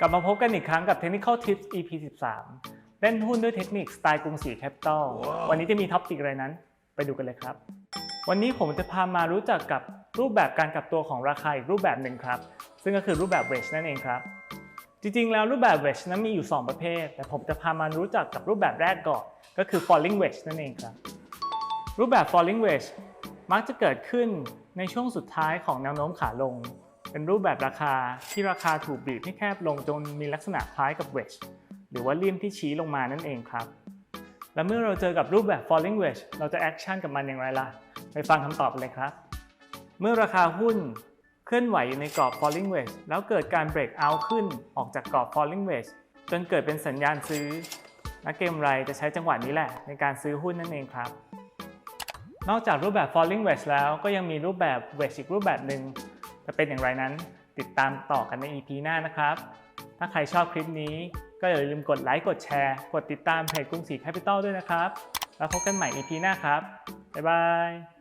กลับมาพบกันอีกครั้งกับ Technical Tips EP 13 เล่นหุ้นด้วยเทคนิคสไตล์กรุงศรีแคปิตอล วันนี้จะมีท็อปปิกอะไรนั้น ไปดูกันเลยครับ วันนี้ผมจะพามารู้จักกับรูปแบบการกลับตัวของราคาอีกรูปแบบหนึ่งครับ ซึ่งก็คือรูปแบบ wedge นั่นเองครับ จริงๆ แล้วรูปแบบ wedge นั้นมีอยู่ 2 ประเภท แต่ผมจะพามารู้จักกับรูปแบบแรกก่อน ก็คือ falling wedge นั่นเองครับ รูปแบบ falling wedge มักจะเกิดขึ้นในช่วงสุดท้ายของแนวโน้มขาลง เป็นรูปแบบราคาที่ราคาถูกบีบให้แคบลงจนมีลักษณะคล้ายกับ wedge หรือว่าเลี่ยมที่ชี้ลงมานั่นเองครับ และเมื่อเราเจอกับรูปแบบ falling wedge เราจะแอคชั่นกับมันอย่างไรล่ะ ไปฟังคำตอบเลยครับ เมื่อราคาหุ้นเคลื่อนไหวอยู่ในกรอบ falling wedge แล้วเกิดการ break out ขึ้นออกจากกรอบ falling wedge จนเกิดเป็นสัญญาณซื้อ นักเก็งกำไรจะใช้จังหวะนี้แหละ ในการซื้อหุ้นนั่นเองครับ นอกจากรูปแบบ falling wedge แล้วก็ยังมีรูปแบบ wedge อีกรูปแบบหนึ่ง จะเป็นอย่างไรนั้นติดตามต่อกันใน EP หน้านะครับ ถ้าใครชอบคลิปนี้ก็อย่าลืมกดไลค์กดแชร์ กดติดตามเพจกรุงศรีแคปิตอลด้วยนะครับ แล้วพบกันใหม่ EP หน้าครับ บ๊ายบาย